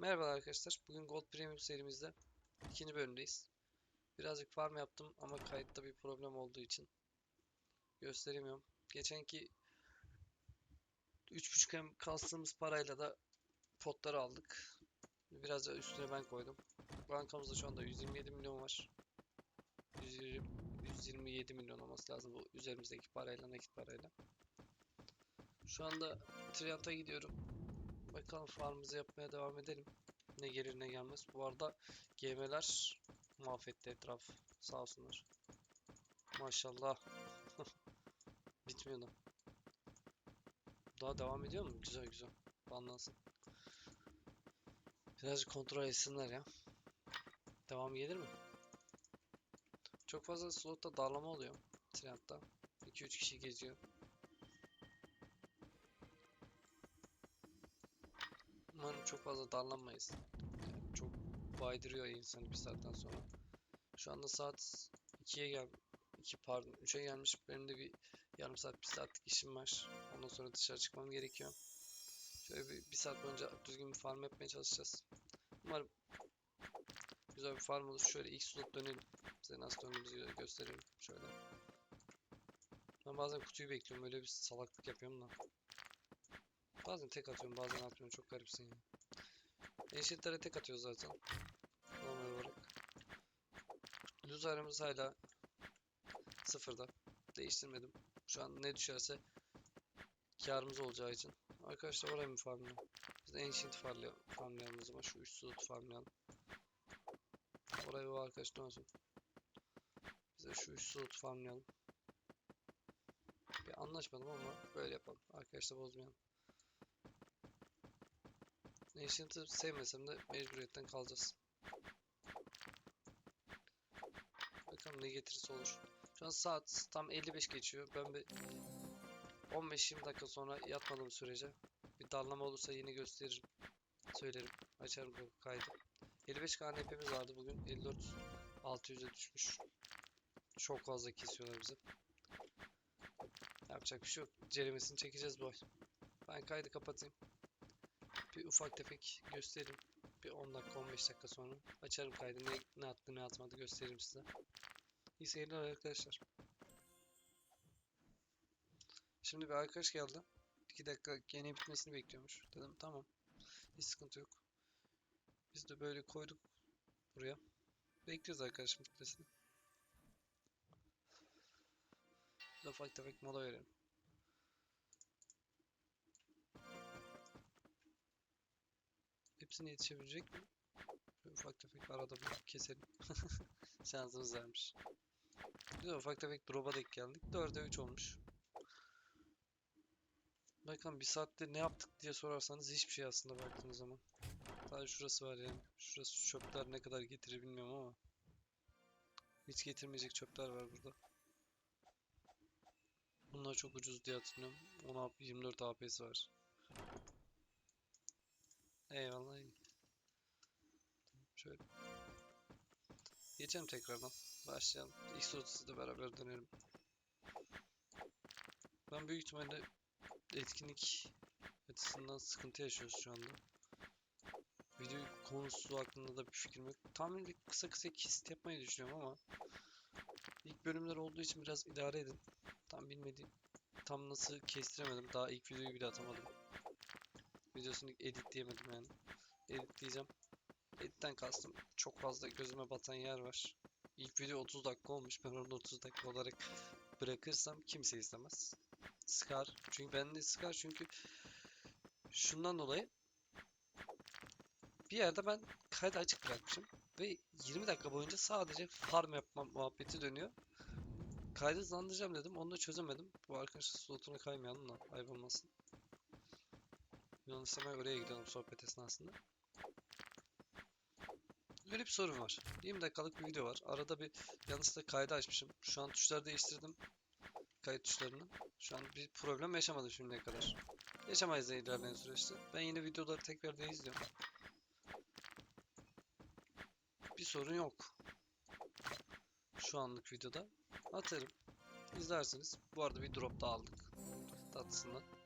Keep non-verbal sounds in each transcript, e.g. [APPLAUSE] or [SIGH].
Merhaba arkadaşlar. Bugün Gold Premium serimizde ikinci bölümdeyiz. Birazcık farm yaptım ama kayıtta bir problem olduğu için gösteremiyorum. Geçenki 3.5M kastığımız parayla da potları aldık. Biraz da üstüne ben koydum. Bankamızda şu anda 127 milyon var. 120, 127 milyon olması lazım bu üzerimizdeki parayla, nakit parayla. Şu anda Triant'a gidiyorum. Bakalım farmımızı yapmaya devam edelim. Ne gelir ne gelmez. Bu arada GM'ler mahvetti etraf. Sağ olsunlar. Maşallah. [LAUGHS] Bitmiyor da. Daha devam ediyor mu? Güzel güzel. Banlansın. Birazcık kontrol etsinler ya. Devam gelir mi? Çok fazla slotta darlama oluyor. Trend'da. 2-3 kişi geziyor. Umarım çok fazla darlanmayız. Yani çok baydırıyor insanı bir saatten sonra. Şu anda saat 2'ye gel 2 pardon 3'e gelmiş. Benim de bir yarım saat bir saatlik işim var. Ondan sonra dışarı çıkmam gerekiyor. Şöyle bir, bir saat boyunca düzgün bir farm yapmaya çalışacağız. Umarım güzel bir farm olur. Şöyle ilk slot dönelim. Size nasıl döndüğümüzü gö- gösterelim. Şöyle. Ben bazen kutuyu bekliyorum. Öyle bir salaklık yapıyorum da. Bazen tek atıyorum bazen atmıyorum. Çok garipsin ya. Eşitlere tek atıyor zaten. Normal olarak. Lose aramız hala sıfırda. Değiştirmedim. Şu an ne düşerse karımız olacağı için. Arkadaşlar oraya mı farmlayalım? Biz de Ancient farmlayalım, o zaman. Şu 3 slot farmlayalım. Oraya bu arkadaş dönsün. Biz de şu 3 slot farmlayalım. Bir anlaşmadım ama böyle yapalım. Arkadaşlar bozmayalım. Ancient'ı sevmesem de mecburiyetten kalacağız. Bakalım ne getirirse olur. Şu an saat tam 55 geçiyor. Ben bir 15-20 dakika sonra yatmadığım sürece bir darlama olursa yine gösteririm. Söylerim. Açarım bu kaydı. 55 KNP'miz vardı bugün. 54 600'e düşmüş. Çok fazla kesiyorlar bizi. Yapacak bir şey yok. Ceremesini çekeceğiz bu ay. Ben kaydı kapatayım. Bir ufak tefek göstereyim. Bir 10 dakika 15 dakika sonra açarım kaydı. Ne, ne attı ne atmadı gösteririm size. İyi seyirler arkadaşlar. Şimdi bir arkadaş geldi. 2 dakika gene bitmesini bekliyormuş. Dedim tamam. Hiç sıkıntı yok. Biz de böyle koyduk buraya. Bekliyoruz arkadaşım bitmesini. Ufak tefek mola verelim. Hepsine yetişebilecek mi? Şöyle ufak tefek arada bir keselim. [LAUGHS] Şansımız varmış. De ufak tefek drop'a denk geldik. 4'e 3 olmuş. Bakın bir saatte ne yaptık diye sorarsanız hiçbir şey aslında baktığınız zaman. Sadece şurası var yani. Şurası çöpler ne kadar getirir bilmiyorum ama. Hiç getirmeyecek çöpler var burada. Bunlar çok ucuz diye hatırlıyorum. 10 AP, 24 AP'si var. Eyvallah. Şöyle. Geçelim tekrardan. Başlayalım. X30'da beraber dönelim. Ben büyük ihtimalle etkinlik açısından sıkıntı yaşıyoruz şu anda. Video konusu hakkında da bir fikrim yok. Tahmin bir kısa kısa kesit yapmayı düşünüyorum ama ilk bölümler olduğu için biraz idare edin. Tam bilmediğim, tam nasıl kestiremedim. Daha ilk videoyu bile atamadım. Videosunu editleyemedim yani. Editleyeceğim. Editten kastım çok fazla gözüme batan yer var. İlk video 30 dakika olmuş. Ben onu 30 dakika olarak bırakırsam kimse izlemez. Sıkar. Çünkü ben de sıkar çünkü şundan dolayı bir yerde ben kaydı açık bırakmışım ve 20 dakika boyunca sadece farm yapma muhabbeti dönüyor. Kaydı hızlandıracağım dedim. Onu da çözemedim. Bu arkadaşın slotuna kaymayalım da ayıp olmasın. Yunanistan oraya gidiyorum sohbet esnasında. Böyle bir sorun var. 20 dakikalık bir video var. Arada bir yanlışlıkla kaydı açmışım. Şu an tuşları değiştirdim. Kayıt tuşlarını. Şu an bir problem yaşamadım şimdiye kadar. Yaşamayız da ilerleyen süreçte. Ben yine videoları tekrar da izliyorum. Bir sorun yok. Şu anlık videoda. Atarım. İzlersiniz. Bu arada bir drop da aldık. Tatlısından.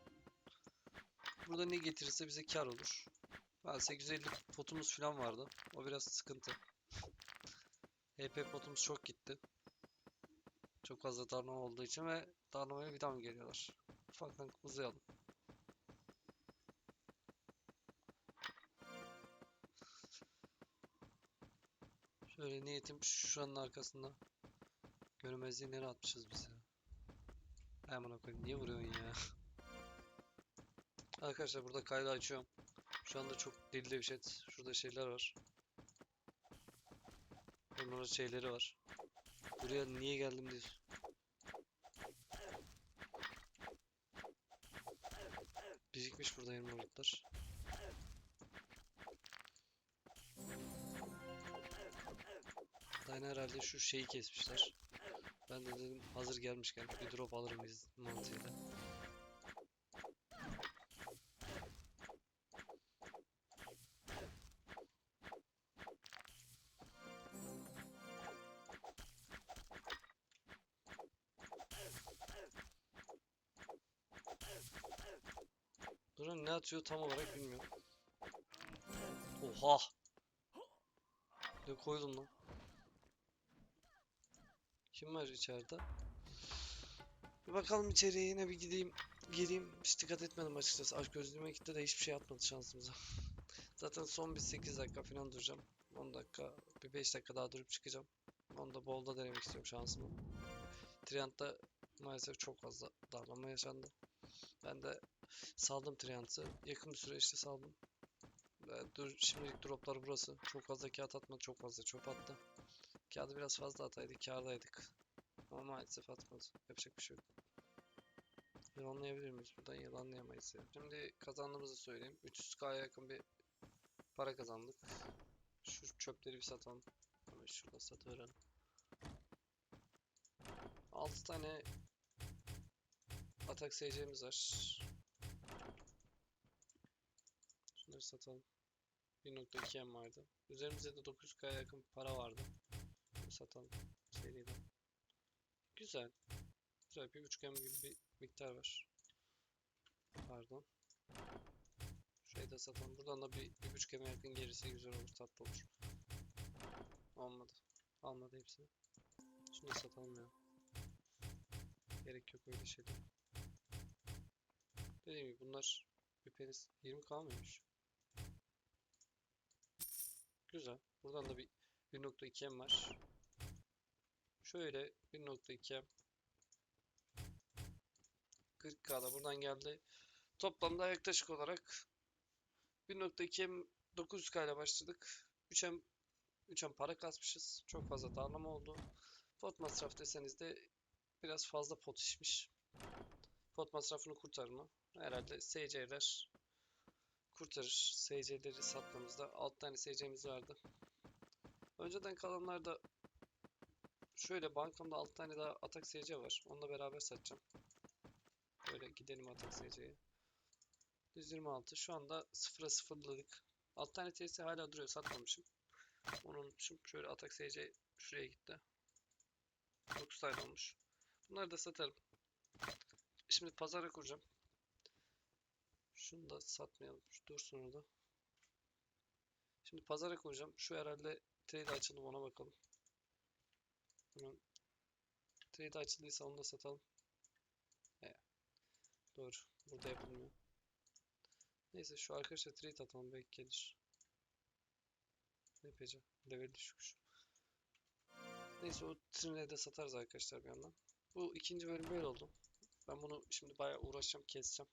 Burada ne getirirse bize kar olur. Ha, 850 potumuz falan vardı. O biraz sıkıntı. HP potumuz çok gitti. Çok fazla darlama olduğu için ve darlamaya bir daha mı geliyorlar? Ufaktan uzayalım. Şöyle niyetim şuranın arkasında. Görmezliği nereye atmışız biz ya? Ay koyayım niye vuruyorsun ya? [LAUGHS] Arkadaşlar burada kaydı açıyorum. Şu anda çok deli dehşet. Şurada şeyler var. Onların şeyleri var. Buraya niye geldim diye. Birikmiş burada yumurtlar. Yani herhalde şu şeyi kesmişler. Ben de dedim hazır gelmişken bir drop alır mıyız mantığıyla. Duran ne atıyor tam olarak bilmiyorum. Oha! Ne koydum lan? Kim var içeride? Bir bakalım içeriye yine bir gideyim. Gireyim. Hiç dikkat etmedim açıkçası. Aç gözlüğüme gitti de hiçbir şey atmadı şansımıza. [LAUGHS] Zaten son bir 8 dakika falan duracağım. 10 dakika, bir 5 dakika daha durup çıkacağım. Onu da bolda denemek istiyorum şansımı. Triant'ta maalesef çok fazla darlama yaşandı. Ben de saldım Triant'ı. Yakın bir süreçte saldım. Ve dur, şimdilik droplar burası. Çok fazla kağıt atmadı, çok fazla çöp attı. Kağıdı biraz fazla ataydık, kârdaydık. Ama maalesef atmadı. Yapacak bir şey yok. Yılanlayabilir miyiz? Buradan yılanlayamayız ya. Şimdi kazandığımızı söyleyeyim. 300k'ya yakın bir para kazandık. Şu çöpleri bir satalım. Hemen şurada satıverelim. 6 tane atak SC'miz var. Şunları satalım. 1.2M vardı. Üzerimizde de 900k'ya yakın para vardı. Satalım seriden. Güzel. Güzel bir buçuk M gibi bir miktar var. Pardon. Şurayı da satalım. Buradan da bir, bir buçuk M'e yakın gelirse güzel olur, tatlı olur. Olmadı. Almadı hepsini. Şunu da satalım ya. Gerek yok öyle şeyler. Dediğim gibi bunlar bir penis 20k mıymış? Güzel. Buradan da bir 1.2M var. Şöyle 1.2M 40k da buradan geldi. Toplamda yaklaşık olarak 1.2M 900k ile başladık. 3M 3M para kasmışız. Çok fazla darlama oldu. Pot masraf deseniz de biraz fazla pot işmiş. Pot masrafını kurtarır mı? Herhalde SC'ler kurtarır. SC'leri sattığımızda 6 tane SC'miz vardı. Önceden kalanlarda şöyle bankamda 6 tane daha atak SC var. Onunla beraber satacağım. Böyle gidelim atak SC'ye. 126. Şu anda 0'a 0'ladık. 6 tane TS hala duruyor. Satmamışım. Onu unutmuşum. Şöyle atak SC şuraya gitti. 9 tane olmuş. Bunları da satarım. Şimdi pazara kuracağım. Şunu da satmayalım. Şu dursun orada. Şimdi pazara kuracağım. Şu herhalde trade açıldı ona bakalım. Hemen trade açıldıysa onu da satalım. Evet. Doğru. Burada yapılmıyor. Neyse şu arkadaşa trade atalım belki gelir. Ne yapacağım? Level düşmüş. Neyse o trimleri de satarız arkadaşlar bir yandan. Bu ikinci bölüm böyle oldu. Ben bunu şimdi bayağı uğraşacağım, keseceğim.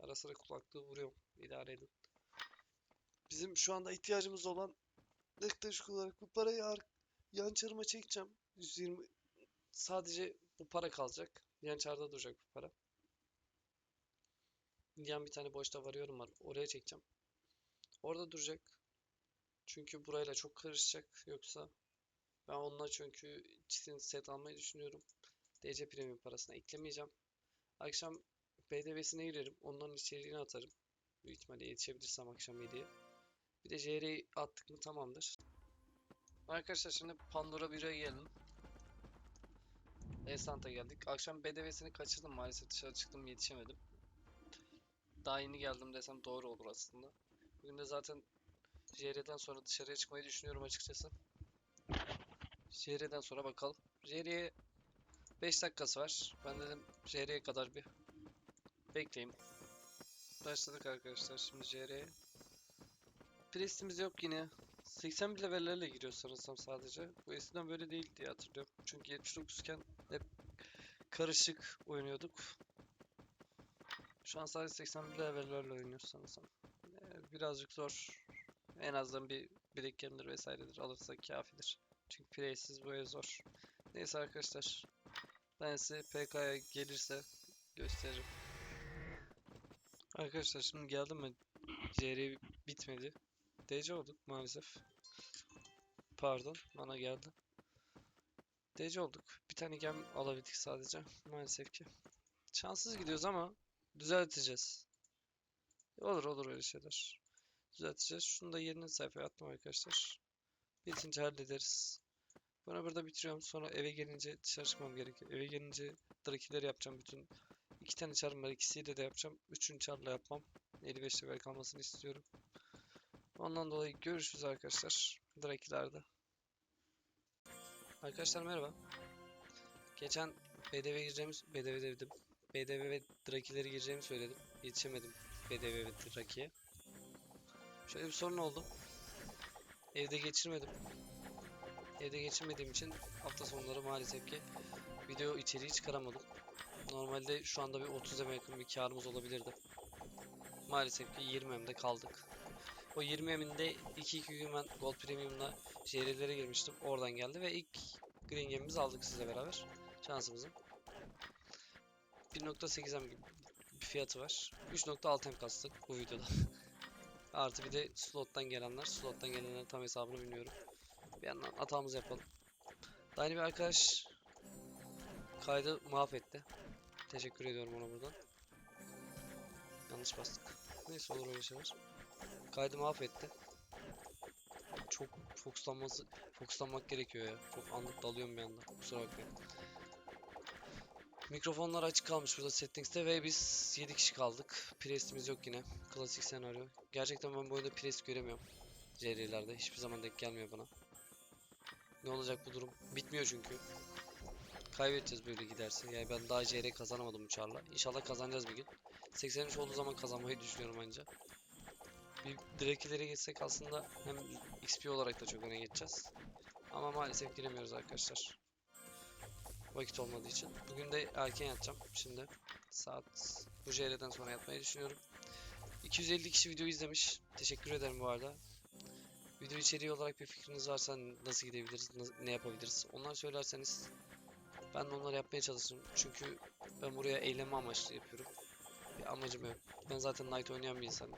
Ara sıra kulaklığı vuruyorum. İdare edin. Bizim şu anda ihtiyacımız olan yaklaşık olarak bu parayı ar- yan çarıma çekeceğim. 120 sadece bu para kalacak. Yan çarda duracak bu para. Yan bir tane boşta varıyorum var. Oraya çekeceğim. Orada duracak. Çünkü burayla çok karışacak. Yoksa ben onunla çünkü çitin set almayı düşünüyorum. DC premium parasına eklemeyeceğim. Akşam BDV'sine girerim. Onların içeriğini atarım. Büyük ihtimalle yetişebilirsem akşam 7'ye. Bir de JR'yi attık mı tamamdır. Arkadaşlar şimdi Pandora 1'e geldim. Esant'a geldik. Akşam BDV'sini kaçırdım maalesef dışarı çıktım yetişemedim. Daha yeni geldim desem doğru olur aslında. Bugün de zaten JR'den sonra dışarıya çıkmayı düşünüyorum açıkçası. JR'den sonra bakalım. JR'ye 5 dakikası var. Ben dedim JR'ye kadar bir bekleyeyim. Başladık arkadaşlar şimdi JR'ye. Prestimiz yok yine. 81 levellerle giriyor sanırsam sadece. Bu eskiden böyle değil diye hatırlıyorum. Çünkü 79 iken hep karışık oynuyorduk. Şu an sadece 81 levellerle oynuyoruz sanırsam. Ee, birazcık zor. En azından bir birikimdir vesairedir alırsak kafidir. Çünkü preysiz böyle zor. Neyse arkadaşlar. Ben size PK'ya gelirse gösteririm. Arkadaşlar şimdi geldim ben. JR bitmedi. DC olduk maalesef. Pardon bana geldi. DC olduk. Bir tane gem alabildik sadece. Maalesef ki. Şanssız gidiyoruz ama düzelteceğiz. Olur olur öyle şeyler. Düzelteceğiz. Şunu da yerine sayfaya attım arkadaşlar. Bitince hallederiz. Bunu burada bitiriyorum. Sonra eve gelince dışarı çıkmam gerekiyor. Eve gelince drakileri yapacağım. Bütün iki tane çarım var. İkisiyle de yapacağım. Üçüncü çarla yapmam. 55 level kalmasını istiyorum. Ondan dolayı görüşürüz arkadaşlar. Drakilerde. Arkadaşlar merhaba. Geçen BDV gireceğimiz BDV dedim. BDV ve Drakileri gireceğimi söyledim. Yetişemedim BDV ve Draki'ye. Şöyle bir sorun oldu. Evde geçirmedim. Evde geçirmediğim için hafta sonları maalesef ki video içeriği çıkaramadım. Normalde şu anda bir 30'a yakın bir karımız olabilirdi. Maalesef ki 20 M'de kaldık. O 20 M'inde 2-2 gün ben Gold Premium'la JR'lere girmiştim. Oradan geldi ve ilk Green Game'imizi aldık sizle beraber. Şansımızın. 1.8 M gibi bir fiyatı var. 3.6 M kastık bu videoda. [LAUGHS] Artı bir de slottan gelenler. Slottan gelenlerin tam hesabını bilmiyorum. Bir yandan hatamızı yapalım. Daha yeni bir arkadaş kaydı mahvetti. Teşekkür ediyorum ona buradan. Yanlış bastık. Neyse olur öyle şeyler. Kaydı mahvetti. Çok fokuslanması, fokuslanmak gerekiyor ya. Çok anlık dalıyorum bir anda. Kusura bakmayın. Mikrofonlar açık kalmış burada settings'te ve biz 7 kişi kaldık. Presimiz yok yine. Klasik senaryo. Gerçekten ben bu oyunda pres göremiyorum. JR'lerde hiçbir zaman denk gelmiyor bana. Ne olacak bu durum? Bitmiyor çünkü. Kaybedeceğiz böyle giderse. Yani ben daha JR kazanamadım uçarla. İnşallah kazanacağız bir gün. 83 olduğu zaman kazanmayı düşünüyorum ancak. Bir direkilere geçsek aslında hem XP olarak da çok öne geçeceğiz. Ama maalesef giremiyoruz arkadaşlar. Vakit olmadığı için. Bugün de erken yatacağım. Şimdi saat bu JR'den sonra yatmayı düşünüyorum. 250 kişi video izlemiş. Teşekkür ederim bu arada. Video içeriği olarak bir fikriniz varsa nasıl gidebiliriz, ne yapabiliriz? Onlar söylerseniz ben de onları yapmaya çalışırım. Çünkü ben buraya eğlenme amaçlı yapıyorum. Bir amacım yok. Ben zaten Night oynayan bir insanım.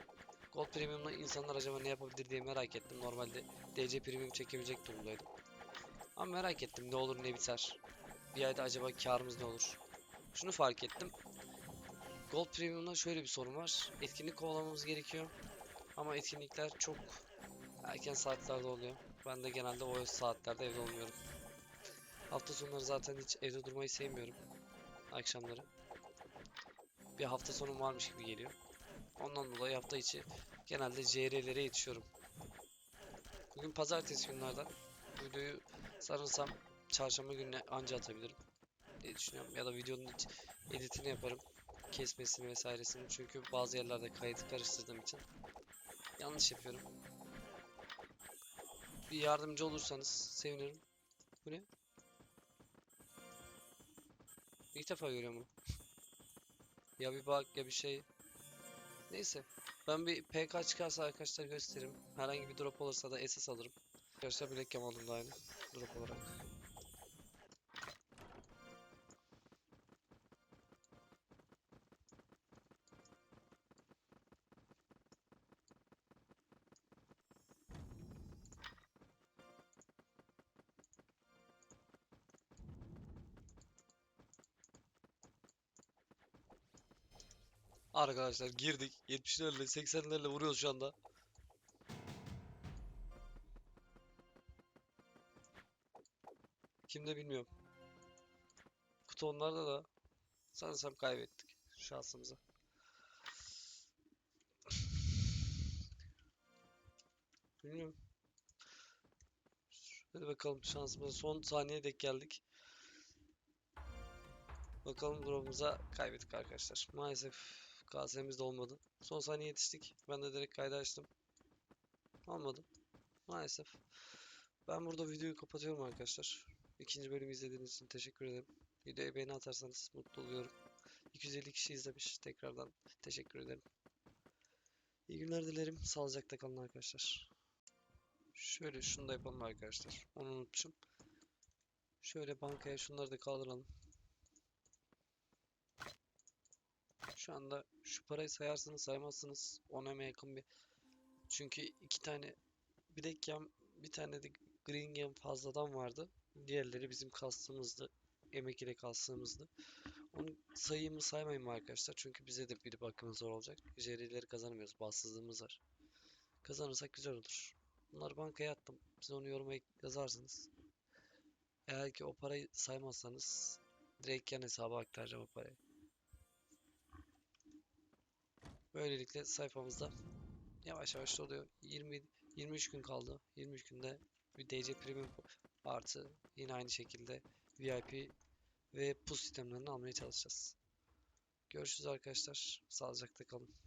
Gold Premium'da insanlar acaba ne yapabilir diye merak ettim. Normalde DC Premium çekebilecek durumdaydım. Ama merak ettim ne olur ne biter. Bir ayda acaba karımız ne olur? Şunu fark ettim. Gold Premium'da şöyle bir sorun var. Etkinlik kovalamamız gerekiyor. Ama etkinlikler çok erken saatlerde oluyor. Ben de genelde o saatlerde evde olmuyorum. Hafta sonları zaten hiç evde durmayı sevmiyorum. Akşamları. Bir hafta sonum varmış gibi geliyor. Ondan dolayı hafta içi genelde JR'lere yetişiyorum. Bugün pazartesi günlerden. Videoyu sanırsam çarşamba gününe anca atabilirim diye düşünüyorum. Ya da videonun editini yaparım. Kesmesini vesairesini. Çünkü bazı yerlerde kayıt karıştırdığım için yanlış yapıyorum. Bir yardımcı olursanız sevinirim. Bu ne? İlk defa görüyorum bunu. Ya bir bak ya bir şey. Neyse. Ben bir PK çıkarsa arkadaşlar gösteririm. Herhangi bir drop olursa da SS alırım. Arkadaşlar bilek aldım da aynı. Drop olarak. Arkadaşlar girdik. 70'lerle 80'lerle vuruyoruz şu anda. Kimde bilmiyorum. Kutu onlarda da sanırsam kaybettik şansımıza. Bilmiyorum. Hadi bakalım şansımıza son saniyeye dek geldik. Bakalım durumumuza kaybettik arkadaşlar. Maalesef KS'miz de olmadı. Son saniye yetiştik. Ben de direkt kaydı açtım. Olmadı. Maalesef. Ben burada videoyu kapatıyorum arkadaşlar. İkinci bölümü izlediğiniz için teşekkür ederim. Videoya beğeni atarsanız mutlu oluyorum. 250 kişi izlemiş. Tekrardan teşekkür ederim. İyi günler dilerim. Sağlıcakla kalın arkadaşlar. Şöyle şunu da yapalım arkadaşlar. Onu unutmuşum. Şöyle bankaya şunları da kaldıralım. Şu anda şu parayı sayarsınız saymazsınız 10 yakın bir. Çünkü iki tane bilek gem bir tane de green gem fazladan vardı. Diğerleri bizim kastığımızdı. Emek ile kastığımızdı. Onu sayımı saymayın arkadaşlar. Çünkü bize de bir bakımı zor olacak. JR'leri kazanamıyoruz. Bahtsızlığımız var. Kazanırsak güzel olur. Bunları bankaya attım. Siz onu yoruma yazarsınız. Eğer ki o parayı saymazsanız direkt yan hesaba aktaracağım o parayı. Böylelikle sayfamızda yavaş yavaş doluyor. 20 23 gün kaldı. 23 günde bir DC Premium artı yine aynı şekilde VIP ve pus sistemlerini almaya çalışacağız. Görüşürüz arkadaşlar. Sağlıcakla kalın.